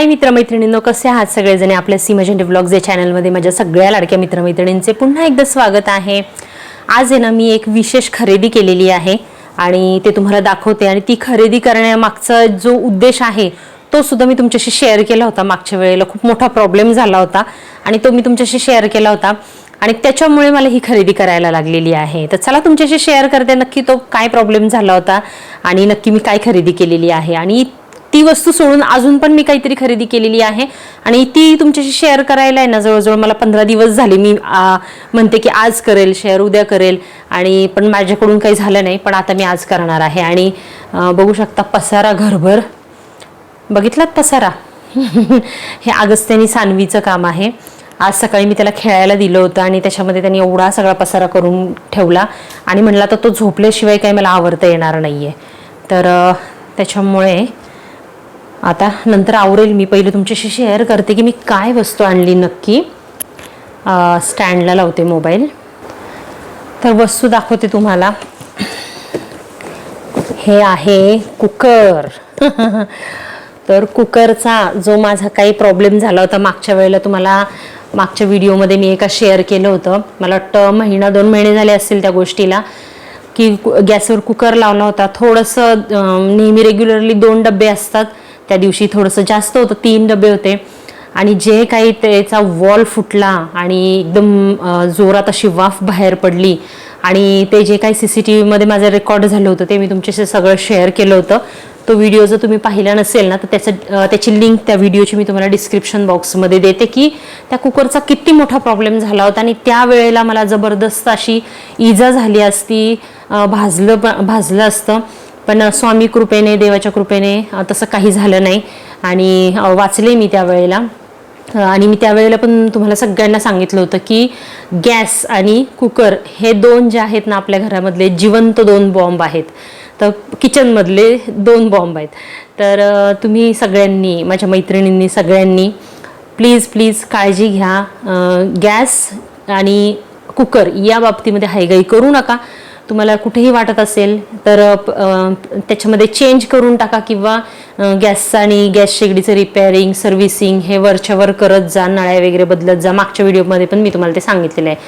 हाय मित्रमैत्रिणींनो कसे आहात सगळेजण? आपल्या सी मजेंटे ब्लॉग्स या चॅनलमध्ये माझ्या सगळ्या लाडक्या मित्रमैत्रिणींचे पुन्हा एकदा स्वागत आहे. आज आहे ना मी एक विशेष खरेदी केलेली आहे आणि ते तुम्हाला दाखवते आणि ती खरेदी करण्यामागचा जो उद्देश आहे तो सुद्धा मी तुमच्याशी शेअर केला होता मागच्या वेळेला. खूप मोठा प्रॉब्लेम झाला होता आणि तो मी तुमच्याशी शेअर केला होता आणि त्याच्यामुळे मला ही खरेदी करायला लागलेली आहे. तर चला तुमच्याशी शेअर करते. नक्की तो काय प्रॉब्लेम झाला होता आणि नक्की मी काय खरेदी केलेली आहे आणि ती वस्तू सोडून अजून पण मी काहीतरी खरेदी केलेली आहे. आणि ती तुमच्याशी शेअर करायला आहे ना जवळजवळ मला पंधरा दिवस झाले मी म्हणते की आज करेल शेअर उद्या करेल. आणि पण माझ्याकडून काही झालं नाही पण आता मी आज करणार आहे. आणि बघू शकता पसारा घरभर. बघितलात पसारा? हे अगस्त्यानी सानवीचं काम आहे. आज सकाळी मी त्याला खेळायला दिलं होतं आणि त्याच्यामध्ये त्यांनी एवढा सगळा पसारा करून ठेवला. आणि म्हणला तर तो झोपल्याशिवाय काही मला आवडता येणार नाही आहे तर त्याच्यामुळे आता नंतर आवरेल मी पहिले तुमच्याशी शेअर करते की मी काय वस्तू आणली नक्की. स्टँडला लावते मोबाईल तर वस्तू दाखवते तुम्हाला. हे आहे कुकर. तर कुकरचा जो माझा काही प्रॉब्लेम झाला होता मागच्या वेळेला तुम्हाला मागच्या व्हिडिओमध्ये मी एका शेअर केलं होतं. मला वाटतं महिना दोन महिने झाले असतील त्या गोष्टीला की कु- गॅसवर कुकर लावला होता. थोडंसं नेहमी रेग्युलरली दोन डबे असतात. त्या दिवशी थोडंसं जास्त होतं तीन डबे होते. आणि जे काही त्याचा वॉल फुटला आणि एकदम जोरात अशी वाफ बाहेर पडली आणि ते जे काही सी सी टी व्हीमध्ये माझं रेकॉर्ड झालं होतं ते मी तुमच्याशी सगळं शेअर केलं होतं. तो व्हिडिओ जर तुम्ही पाहिला नसेल ना तर त्याचं त्याची लिंक त्या व्हिडिओची मी तुम्हाला डिस्क्रिप्शन बॉक्समध्ये देते की त्या कुकरचा किती मोठा प्रॉब्लेम झाला होता आणि त्यावेळेला मला जबरदस्त अशी इजा झाली असती भाजलं प- भाजलं असतं. पण स्वामी कृपेने देवाच्या कृपेने तसं काही झालं नाही. आणि वाचले मी त्यावेळेला आणि मी त्यावेळेला पण तुम्हाला सगळ्यांना सांगितलं होतं की गॅस आणि कुकर हे दोन जे आहेत ना आपल्या घरामधले जिवंत दोन बॉम्ब आहेत. तर किचनमधले दोन बॉम्ब आहेत. तर तुम्ही सगळ्यांनी माझ्या मैत्रिणींनी सगळ्यांनी प्लीज प्लीज काळजी घ्या. गॅस आणि कुकर या बाबतीमध्ये हायगाई करू नका. तुम्हाला कुठेही वाटत असेल तर त्याच्यामध्ये चेंज करून टाका किंवा गॅसचा गॅस आणि गॅस शेगडीचं रिपेअरिंग सर्व्हिसिंग हे वरच्यावर करत जा नळ्या वगैरे बदलत जा. मागच्या व्हिडिओमध्ये पण मी तुम्हाला ते सांगितलेलं आहे.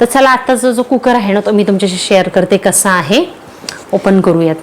तर चला आत्ताचा जो कुकर आहे ना तो मी तुमच्याशी शेअर करते कसा आहे. ओपन करूयात.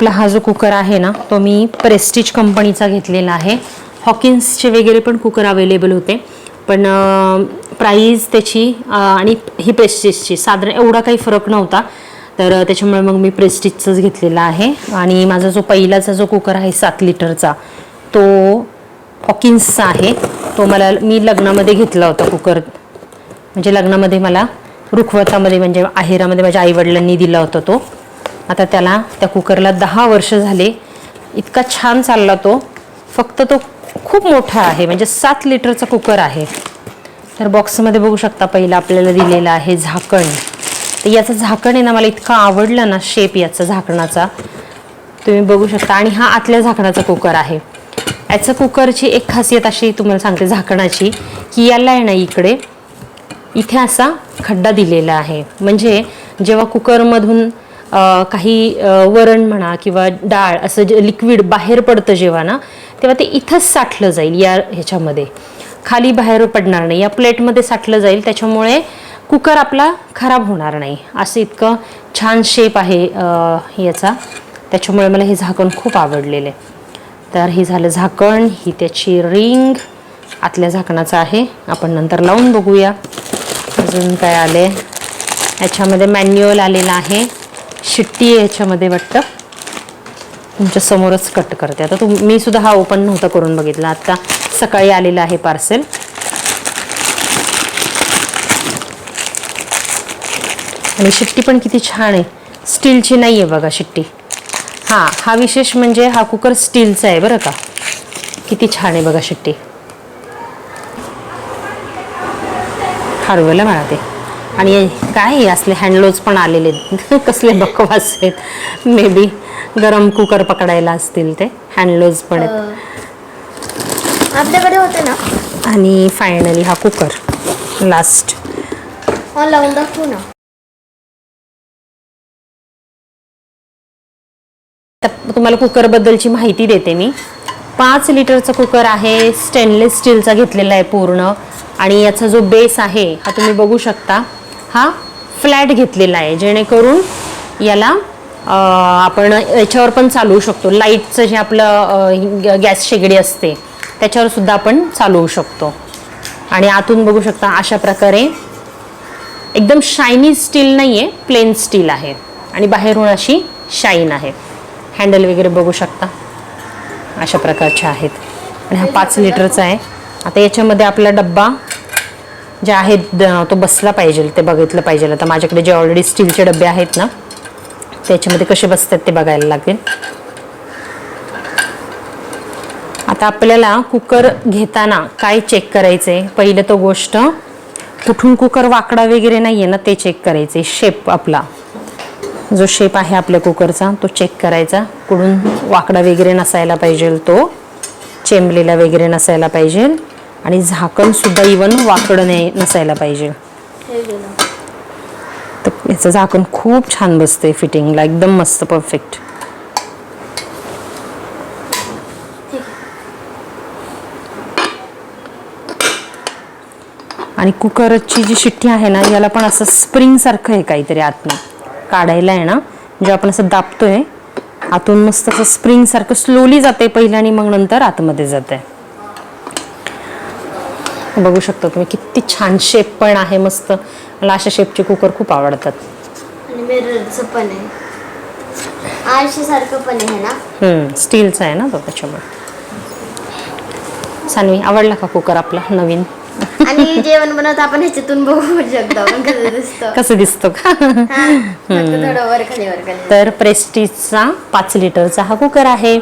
आपला हा जो कुकर आहे ना तो मी प्रेस्टिज कंपनीचा घेतलेला आहे. हॉकिन्सचे वगैरे पण कुकर अवेलेबल होते. पण प्राईज त्याची आणि ही प्रेस्टिजची साधारण एवढा काही फरक नव्हता. तर त्याच्यामुळे मग मी प्रेस्टिजचंच घेतलेला आहे. आणि माझा जो पहिलाचा जो कुकर आहे सात लिटरचा तो हॉकिन्सचा आहे. तो मला मी लग्नामध्ये घेतला होता कुकर. म्हणजे लग्नामध्ये मला रुखवतामध्ये म्हणजे आहेरामध्ये माझ्या आईवडिलांनी दिला होता तो. आता त्याला त्या कुकरला दहा वर्ष झाले. इतका छान चालला तो. फक्त तो खूप मोठा आहे. म्हणजे सात लिटरचा कुकर आहे. तर बॉक्समध्ये बघू शकता पहिला आपल्याला दिलेला आहे झाकण. तर याचं झाकण आहे ना मला इतका आवडलं ना शेप याचा झाकणाचा. तुम्ही बघू शकता. आणि हा आतल्या झाकणाचा कुकर आहे. याचं कुकरची एक खासियत अशी तुम्हाला सांगते झाकणाची की याला आहे ना इकडे इथे असा खड्डा दिलेला आहे. म्हणजे जेव्हा कुकरमधून काही वरण म्हणा किंवा डाळ असं जे लिक्विड बाहेर पडतं जेव्हा ना तेव्हा ते इथंच साठलं जाईल या ह्याच्यामध्ये. खाली बाहेर पडणार नाही. या प्लेटमध्ये साठलं जाईल. त्याच्यामुळे कुकर आपला खराब होणार नाही. असं इतकं छान शेप आहे याचा. त्याच्यामुळे मला हे झाकण खूप आवडलेलं आहे. तर हे झालं झाकण. ही त्याची रिंग आतल्या झाकणाचं आहे. आपण नंतर लावून बघूया. अजून काय आले याच्यामध्ये मॅन्युअल आलेलं आहे. शिट्टी आहे याच्यामध्ये वाटतं. तुमच्या समोरच कट करते. आता तुम मी सुद्धा हा ओपन नव्हता करून बघितला. आता सकाळी आलेला आहे पार्सल आणि शिट्टी पण किती छान आहे. स्टीलची नाही आहे बघा शिट्टी. हां हा विशेष म्हणजे हा कुकर स्टीलचा आहे बरं का. किती छान आहे बघा शिट्टी. हरवलं म्हणा ते. आणि काय हे असले हँडलोज पण आलेले. कसले बकवास आहेत. मे बी गरम कुकर पकडायला असतील ते हँडलोज पण आहेत. आपल्याकडे होते ना? आणि फायनली हा कुकर लास्ट लावून दाखवू ना. तुम्हाला कुकरबद्दलची माहिती देते मी. पाच लिटरचा कुकर आहे स्टेनलेस स्टीलचा घेतलेला आहे पूर्ण. आणि याचा जो बेस आहे हा तुम्ही बघू शकता. हा फ्लॅट घेतलेला आहे. जेणेकरून याला आपण याच्यावर पण चालवू शकतो. लाईटचं जे आपलं गॅस शेगडी असते त्याच्यावर सुद्धा आपण चालवू शकतो. आणि आतून बघू शकता अशा प्रकारे एकदम शायनी स्टील नाही आहे प्लेन स्टील आहे. आणि बाहेरून अशी शाईन आहे. हँडल वगैरे बघू शकता. अशा प्रकारच्या आहेत. आणि हा पाच लिटरचा आहे. आता याच्यामध्ये आपला डब्बा जे आहेत तो बसला पाहिजे ते बघितलं पाहिजे. आता माझ्याकडे जे ऑलरेडी स्टीलचे डबे आहेत ना त्याच्यामध्ये कसे बसतात ते बघायला लागेल. आता आपल्याला कुकर घेताना काय चेक करायचं आहे पहिलं तो गोष्ट कुठून कुकर वाकडा वगैरे नाहीये ना ते चेक करायचे शेप आपला. जो शेप आहे आपल्या कुकरचा तो चेक करायचा. कुठून वाकडा वगैरे नसायला पाहिजे तो चेंबलेला वगैरे नसायला पाहिजे. आणि झाकण सुद्धा इवन वाकडं नाही नसायला पाहिजे. तर याचं झाकण खूप छान बसतंय फिटिंगला एकदम मस्त परफेक्ट आणि कुकरची जी शिट्टी आहे ना याला पण असं स्प्रिंग सारखं आहे काहीतरी आतनं. काढायला आहे ना जे आपण असं दाबतोय आतून मस्त असं स्प्रिंग सारखं स्लोली जाते पहिलं आणि मग नंतर आतमध्ये जाते बघू शकता तुम्ही. किती छान शेप पण आहे मस्त. मला अशा शेपचे कुकर खूप आवडतात. आणि मिररचं पण आहे. आरशे सारखं पण आहे ना? स्टीलचा आहे ना तो त्याच्यामुळे. सानवी आवडला का कुकर आपला नवीन? आणि जेवण बनवत आपण ह्याच्यातून बघू शकतो कसं दिसतं. कसं दिसतो का? हा, तर प्रेस्टीजचा पाच लिटरचा हा कुकर आहे.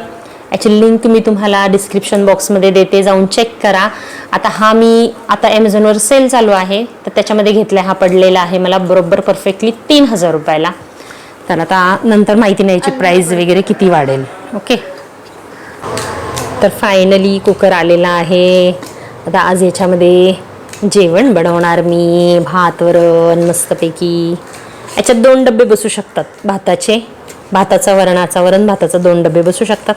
याची लिंक मी तुम्हाला डिस्क्रिप्शन बॉक्समध्ये देते जाऊन चेक करा. आता हा मी आता ॲमेझॉनवर सेल चालू आहे तर त्याच्यामध्ये घेतला हा पडलेला आहे मला बरोबर परफेक्टली तीन हजार रुपयाला. तर आता नंतर माहिती नाही याची प्राईस वगैरे किती वाढेल. ओके तर फायनली कुकर आलेला आहे. आता आज याच्यामध्ये जेवण बनवणार मी भात वरण मस्तपैकी. याच्यात दोन डबे बसू शकतात भाताचे. भाताचा वरणाचा वरण भाताचा दोन डबे बसू शकतात.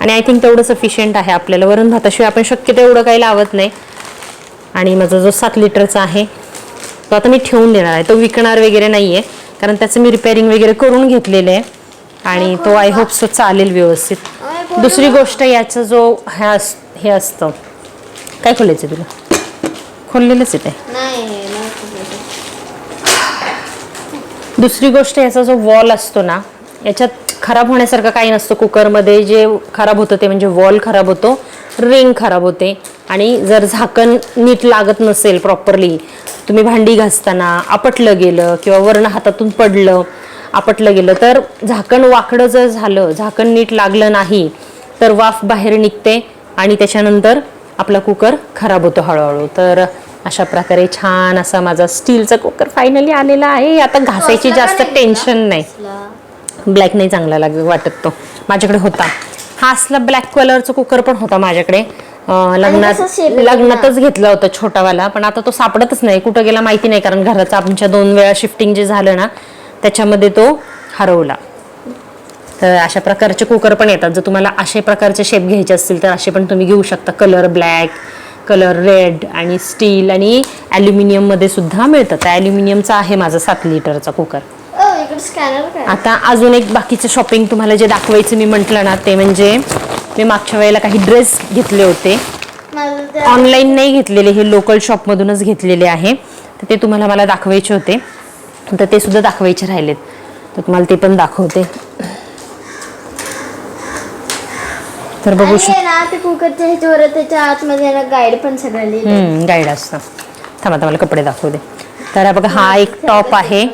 आणि आय थिंक तेवढं सफिशियंट आहे आपल्याला. वरण भाताशिवाय आपण शक्य तेवढं काही लावत नाही. आणि माझा जो सात लिटरचा आहे तो आता मी ठेवून देणार आहे. तो विकणार वगैरे नाही आहे कारण त्याचं मी रिपेअरिंग वगैरे करून घेतलेलं आहे. आणि तो आय होप सो चालेल व्यवस्थित. दुसरी गोष्ट याचा जो ह्या अस- हे असतं. काय खोलायचं तुला? खोललेलंच आहे. दुसरी गोष्ट याचा जो वॉल असतो ना याच्यात खराब होण्यासारखं काही नसतं. कुकरमध्ये जे खराब होतं ते म्हणजे वॉल खराब होतो रिंग खराब होते. आणि जर झाकण नीट लागत नसेल प्रॉपरली तुम्ही भांडी घासताना आपटलं गेलं किंवा वर्ण हातातून पडलं आपटलं गेलं तर झाकण वाकडं जर झालं झाकण नीट लागलं नाही तर वाफ बाहेर निघते आणि त्याच्यानंतर आपला कुकर खराब होतो हळूहळू. तर अशा प्रकारे छान असा माझा स्टीलचा कुकर फायनली आलेला आहे. आता घासायची जास्त टेन्शन नाही. ब्लॅक नाही चांगला लाग वाटत तो. माझ्याकडे होता. हा असला ब्लॅक कलरचा कुकर पण होता माझ्याकडे. लग्नात लग्नातच घेतला होता छोटावाला पण आता तो सापडतच नाही. कुठं गेला माहिती नाही कारण घराचं आमच्या दोन वेळा शिफ्टिंग जे झालं ना त्याच्यामध्ये तो हरवला. तर अशा प्रकारचे कुकर पण येतात. जर तुम्हाला असे प्रकारचे शेप घ्यायचे असतील तर असे पण तुम्ही घेऊ शकता. कलर ब्लॅक कलर रेड आणि स्टील आणि ॲल्युमिनियममध्ये सुद्धा मिळतात ॲल्युमिनियमचा आहे माझा सात लिटरचा कुकर आता अजून एक बाकीचं शॉपिंग तुम्हाला जे दाखवायचं मी म्हटलं ना ते म्हणजे मी मागच्या वेळेला काही ड्रेस घेतले होते. ऑनलाईन नाही घेतलेले हे लोकल शॉपमधूनच घेतलेले आहे. तर ते तुम्हाला मला दाखवायचे होते. तर ते सुद्धा दाखवायचे राहिलेत. तर तुम्हाला ते पण दाखवते. तर बघू आणि शक ना ते कुकरच्या ह्याच्यावर त्याच्या आतमध्ये ना गाईड पण सगळं गाईड असतं. थांबा आता मला कपडे दाखवते तर बघा हा एक टॉप आहे.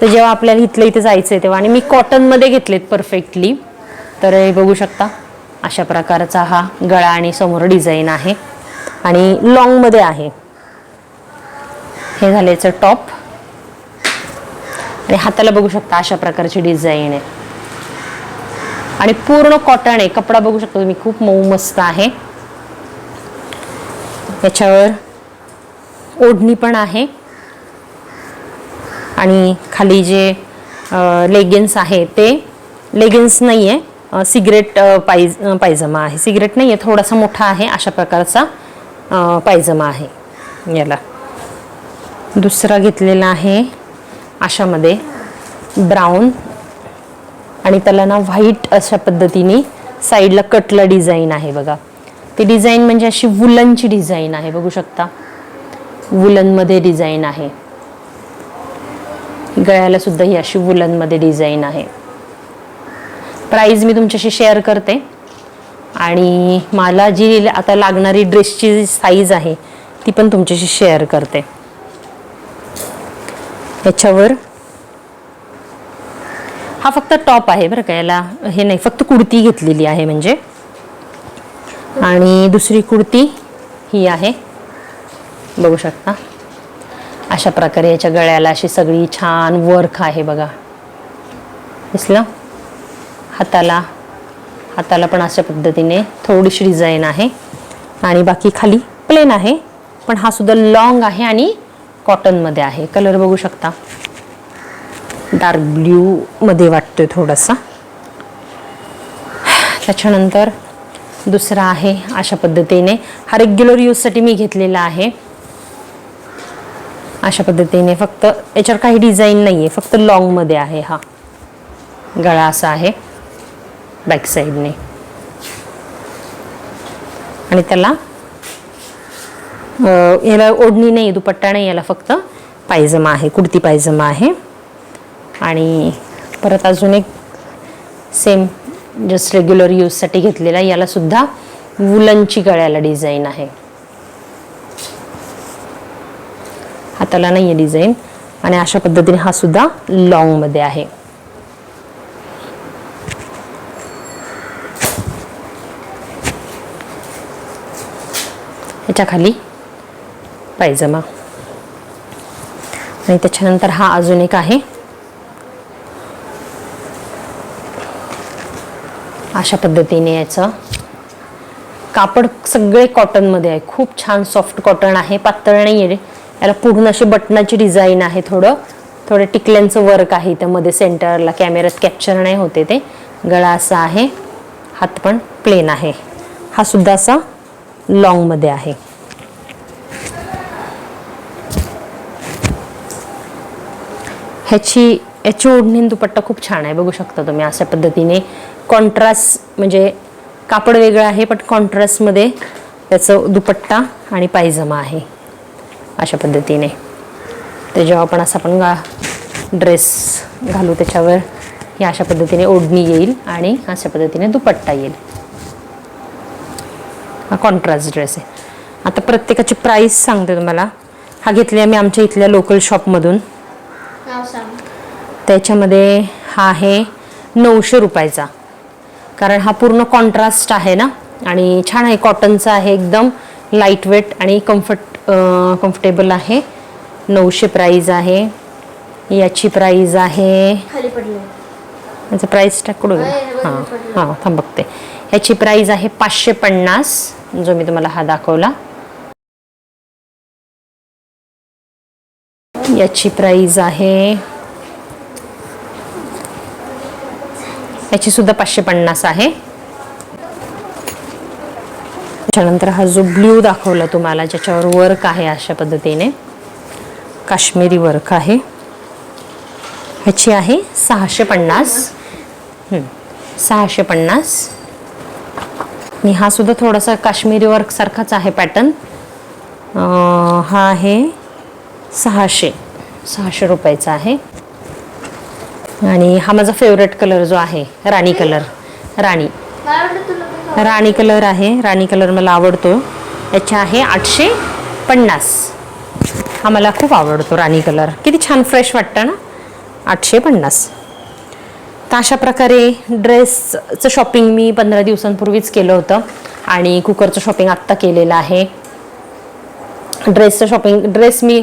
तर जेव्हा आपल्याला इथलं इथे जायचं आहे तेव्हा आणि मी कॉटनमध्ये घेतलेत परफेक्टली तर हे बघू शकता अशा प्रकारचा हा गळा आणि समोर डिझाईन आहे. आणि लॉंगमध्ये आहे. हे झालं याचं टॉप आणि हाताला बघू शकता अशा प्रकारची डिझाईन आहे. आणि पूर्ण कॉटन आहे. कपडा बघू शकता तुम्ही खूप मऊ मस्त आहे. याच्यावर ओढणी पण आहे. आणि खाली जे लेगिन्स आहे ते लेगिन्स नाही आहे सिगरेट पायज पायजमा आहे. सिगरेट नाही आहे थोडासा मोठा आहे अशा प्रकारचा पायजमा आहे. याला. दुसरा घेतलेला आहे अशामध्ये ब्राऊन आणि त्याला ना व्हाईट अशा पद्धतीने साईडला कटला डिझाईन आहे बघा. ती डिझाईन म्हणजे अशी वुलनची डिझाईन आहे बघू शकता. वुलनमध्ये डिझाईन आहे. गळ्याला सुद्धा ही अशी वुलनमध्ये डिझाईन आहे. प्राईज मी तुमच्याशी शेअर करते. आणि मला जी आता लागणारी ड्रेसची साईज आहे ती पण तुमच्याशी शेअर करते. याच्यावर हा फक्त टॉप आहे बरं का याला हे नाही फक्त कुर्ती घेतलेली आहे म्हणजे. आणि दुसरी कुर्ती ही आहे. बघू शकता. अशा प्रकारे याच्या गळ्याला अशी सगळी छान वर्क आहे बघा. दिसलं? हाताला हाताला पण अशा पद्धतीने थोडीशी डिझाईन आहे. आणि बाकी खाली प्लेन आहे पण हा सुद्धा लॉंग आहे आणि कॉटनमध्ये आहे. कलर बघू शकता. डार्क ब्ल्यूमध्ये वाटतोय थोडासा. त्याच्यानंतर दुसरा आहे अशा पद्धतीने. हा रेग्युलर यूजसाठी मी घेतलेला आहे. अशा पद्धतीने फक्त याच्यावर काही डिझाईन नाही आहे फक्त लॉंगमध्ये आहे हा. गळा असा आहे बॅक साईडने आणि त्याला याला ओढणी नाही दुपट्टा नाही याला फक्त पायजमा आहे कुर्ती पायजमा आहे. आणि परत अजून एक सेम जस्ट रेग्युलर यूजसाठी घेतलेला यालासुद्धा वुलनची गळ्याला डिझाईन आहे. हाताला नाही आहे डिझाईन आणि अशा पद्धतीने हा सुद्धा लॉंगमध्ये आहे. याच्या खाली पायजमा. आणि त्याच्यानंतर हा अजून एक आहे. अशा पद्धतीने याचं कापड सगळे कॉटनमध्ये आहे. खूप छान सॉफ्ट कॉटन आहे. पातळ नाही आहे याला पूर्ण अशी बटनाची डिझाईन आहे थोडं. थोडं टिकल्यांचं वर्क आहे त्यामध्ये सेंटरला कॅमेऱ्यात कॅप्चर नाही होते ते. गळा असा आहे. हात पण प्लेन आहे. हा सुद्धा असा लॉंगमध्ये आहे. ह्याची याची ओढणी दुपट्टा खूप छान आहे. बघू शकता तुम्ही अशा पद्धतीने. कॉन्ट्रास्ट म्हणजे कापड वेगळं आहे पण कॉन्ट्रास्टमध्ये त्याचं दुपट्टा आणि पायजमा आहे. अशा पद्धतीने. ते जेव्हा आपण असं आपण गा ड्रेस घालू त्याच्यावर ही अशा पद्धतीने ओढणी येईल आणि अशा पद्धतीने दुपट्टा येईल. हा कॉन्ट्रास्ट ड्रेस आहे. आता प्रत्येकाची प्राईस सांगते तुम्हाला. हा घेतली मी आमच्या इथल्या लोकल शॉपमधून त्याच्यामध्ये हा आहे नऊशे रुपयाचा. कारण हा पूर्ण कॉन्ट्रास्ट आहे ना? आणि छान आहे कॉटनचा आहे एकदम. लाइट वेट आणि कम्फर्ट कम्फर्टेबल आहे. नऊशे प्राईज आहे. याची प्राईज आहे. याचं प्राईस आहे, हे हां. हां थांब बघते. याची प्राईज आहे पाचशे पन्नास जो मी तुम्हाला हा दाखवला. याची प्राईज आहे. याची सुद्धा पाचशे पन्नास आहे. त्याच्यानंतर हा जो ब्ल्यू दाखवला तुम्हाला ज्याच्यावर वर्क आहे अशा पद्धतीने काश्मीरी वर्क आहे. ह्याची आहे सहाशे पन्नास. सहाशे पन्नास. आणि हा सुद्धा थोडासा काश्मीरी वर्क सारखाच आहे पॅटर्न हा आहे सहाशे सहाशे रुपयाचा आहे. आणि हा माझा फेवरेट कलर जो आहे राणी कलर राणी. राणी कलर आहे राणी कलर मला आवडतो. याचे आहे आठशे पन्नास. हा मला खूप आवडतो राणी कलर किती छान फ्रेश वाटतं ना? आठशे पन्नास. तर अशा प्रकारे ड्रेसचं शॉपिंग मी पंधरा दिवसांपूर्वीच केलं होतं. आणि कुकरचं शॉपिंग आत्ता केलेलं आहे. ड्रेसचं शॉपिंग ड्रेस मी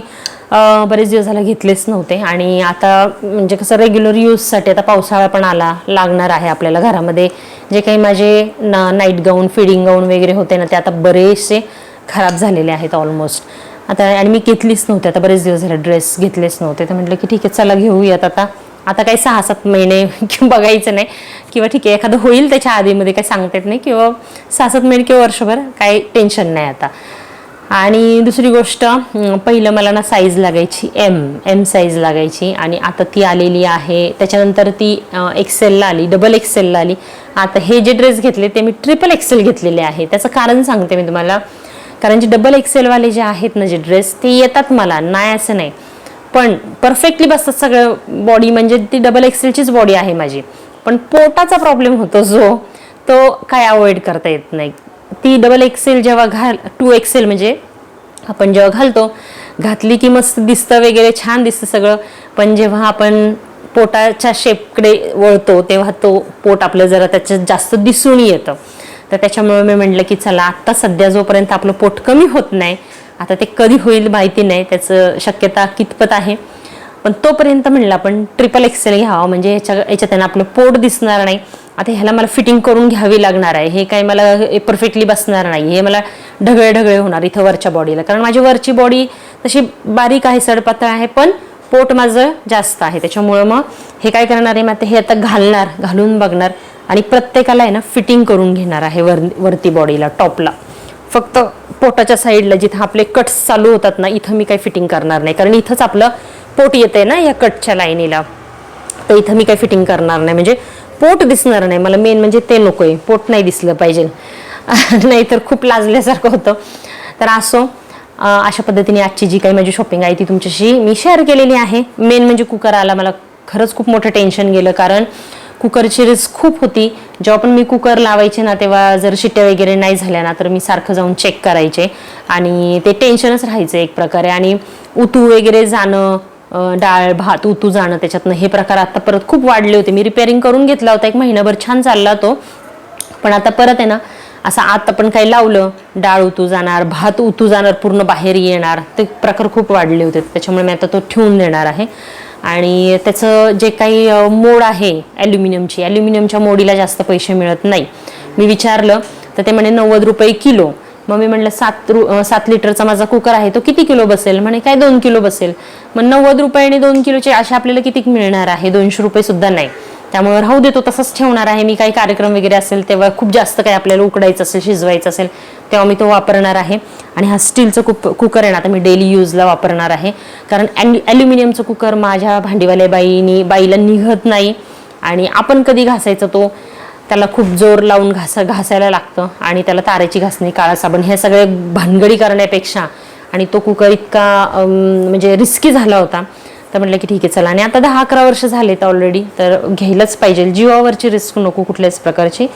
बरेच दिवस झाले घेतलेच नव्हते आणि आता म्हणजे कसं रेग्युलर यूजसाठी आता पावसाळा पण आला लागणार आहे आपल्याला घरामध्ये. जे काही माझे ना नाईट गाऊन फिडिंग गाऊन वगैरे होते ना ते आता बरेचसे खराब झालेले आहेत ऑलमोस्ट आता आणि मी घेतलीच नव्हते. आता बरेच दिवस झाले ड्रेस घेतलेच नव्हते. तर म्हटलं की ठीक आहे चला घेऊयात आता. आता काही सहा सात महिने किंवा बघायचं नाही किंवा ठीक आहे एखादं होईल त्याच्या आधीमध्ये काही सांगता येत नाही किंवा सहा सात महिने किंवा वर्षभर काही टेन्शन नाही आता. आणि दुसरी गोष्ट पहिलं मला ना साईज लागायची. एम एम साईज लागायची. आणि आता ती आलेली आहे. त्याच्यानंतर ती एक्सेलला आली डबल एक्सेलला आली. आता हे जे ड्रेस घेतले ते मी ट्रिपल एक्सेल घेतलेले आहे. त्याचं कारण सांगते मी तुम्हाला. कारण जे डबल एक्सेलवाले जे आहेत ना जे ड्रेस ते येतात मला. नाही असं नाही. पण परफेक्टली बसतात सगळं बॉडी म्हणजे ती डबल एक्सेलचीच बॉडी आहे माझी. पण पोटाचा प्रॉब्लेम होतो जो तो काय अवॉइड करता येत नाही. ती डबल एक्सेल जेव्हा घाल टू एक्सेल म्हणजे आपण जेव्हा घालतो घातली की मस्त दिसतं वगैरे छान दिसतं सगळं. पण जेव्हा आपण पोटाच्या शेपकडे वळतो तेव्हा तो पोट आपलं जरा त्याच्यात जास्त दिसून येतं. तर त्याच्यामुळे मी म्हटलं की चला आत्ता सध्या जोपर्यंत आपलं पोट कमी होत नाही आता ते कधी होईल माहिती नाही त्याचं शक्यता कितपत आहे. पण तोपर्यंत म्हणलं आपण ट्रिपल एक्सेल घ्यावं. म्हणजे ह्याच्या याच्यात आपलं पोट दिसणार नाही. आता ह्याला मला फिटिंग करून घ्यावी लागणार आहे. हे काय मला परफेक्टली बसणार नाही. हे मला ढगळे ढगळे होणार इथं वरच्या बॉडीला कारण माझी वरची बॉडी तशी बारीक आहे सडपातळ आहे पण पोट माझं जास्त आहे. त्याच्यामुळं मग हे काय करणार आहे मग हे आता घालणार घालून बघणार. आणि प्रत्येकाला आहे ना फिटिंग करून घेणार आहे वर वरती बॉडीला टॉपला फक्त पोटाच्या साईडला जिथं आपले कट्स चालू होतात ना इथं मी काही फिटिंग करणार नाही. कारण इथंच आपलं पोट येते ना या कटच्या लाईनीला. तर इथं मी काही फिटिंग करणार नाही. म्हणजे पोट दिसणार नाही. मला मेन म्हणजे ते नको आहे पोट नाही दिसलं पाहिजे. नाहीतर खूप लाजल्यासारखं होतं. तर असो अशा पद्धतीने आजची जी काही माझी शॉपिंग आहे ती तुमच्याशी मी शेअर केलेली आहे. मेन म्हणजे कुकर आला मला खरंच खूप मोठं टेन्शन गेलं. कारण कुकरची रिस्क खूप होती. जेव्हा पण मी कुकर लावायचे ना तेव्हा जर शिट्ट्या वगैरे नाही झाल्या ना तर मी सारखं जाऊन चेक करायचे. आणि ते टेन्शनच राहायचं एक प्रकारे. आणि उतू वगैरे जाणं डाळ भात उतू जाणं त्याच्यातनं हे प्रकार आता परत खूप वाढले होते. मी रिपेअरिंग करून घेतला होता. एक महिनाभर छान चालला तो. पण आता परत आहे ना असं आत आपण काही लावलं डाळ उतू जाणार भात उतू जाणार पूर्ण बाहेर येणार ते प्रकार खूप वाढले होते. त्याच्यामुळे मी आता तो ठेवून देणार आहे. आणि त्याचं जे काही मोड आहे ॲल्युमिनियमची ॲल्युमिनियमच्या मोडीला जास्त पैसे मिळत नाही. मी विचारलं तर ते म्हणे नव्वद रुपये किलो. मग मी म्हटलं सात रु सात लिटरचा माझा कुकर आहे तो किती किलो बसेल? म्हणे काय दोन किलो बसेल? मग नव्वद रुपये आणि दोन किलोचे असे आपल्याला किती मिळणार आहे? दोनशे रुपये सुद्धा नाही. त्यामुळे राहू देतो तसंच ठेवणार आहे. मी काही कार्यक्रम वगैरे असेल तेव्हा खूप जास्त काही आपल्याला उकडायचं असेल शिजवायचं असेल तेव्हा मी तो वापरणार आहे. आणि हा स्टीलचं कुप कुकर आहे ना आता मी डेली यूजला वापरणार आहे. कारण ॲल ॲल्युमिनियमचं कुकर माझ्या भांडीवाल्या बाईनी बाईला निघत नाही. आणि आपण कधी घासायचं तो? त्याला खूप जोर लावून घासा घासायला लागतं आणि त्याला तारेची घासणी काळा साबण हे सगळे भानगडी करण्यापेक्षा आणि तो कुकर इतका म्हणजे रिस्की झाला होता. तर म्हटलं की ठीक आहे चला. आणि आता दहा अकरा वर्ष झालेत ऑलरेडी तर घ्यायलाच पाहिजे. जीवावरची रिस्क नको कुठल्याच प्रकारची.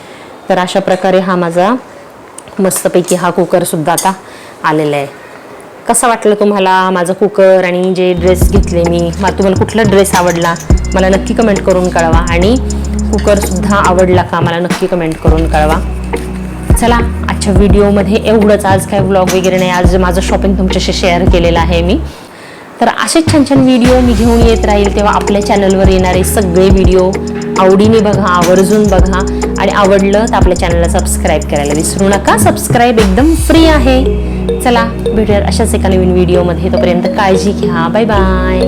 तर अशा प्रकारे हा माझा मस्तपैकी हा कुकरसुद्धा आता आलेला आहे. कसा वाटलं तुम्हाला माझं कुकर आणि जे ड्रेस घेतले मी? मला तुम्हाला कुठला ड्रेस आवडला? मला नक्की कमेंट करून कळवा. आणि कुकरसुद्धा आवडला का मला नक्की कमेंट करून कळवा. चला आजच्या व्हिडिओमध्ये एवढंच. आज काय व्लॉग वगैरे नाही आज माझं शॉपिंग तुमच्याशी शेअर केलेलं आहे मी. तर असेच छान छान व्हिडिओ मी घेऊन येत राहील तेव्हा आपल्या चॅनलवर येणारे सगळे व्हिडिओ आवडीने बघा आवर्जून बघा. आणि आवडलं तर आपल्या चॅनलला सबस्क्राईब करायला विसरू नका. सबस्क्राईब एकदम फ्री आहे. चला भेटूयात अशाच एका नवीन व्हिडिओमध्ये तोपर्यंत काळजी घ्या. Bye bye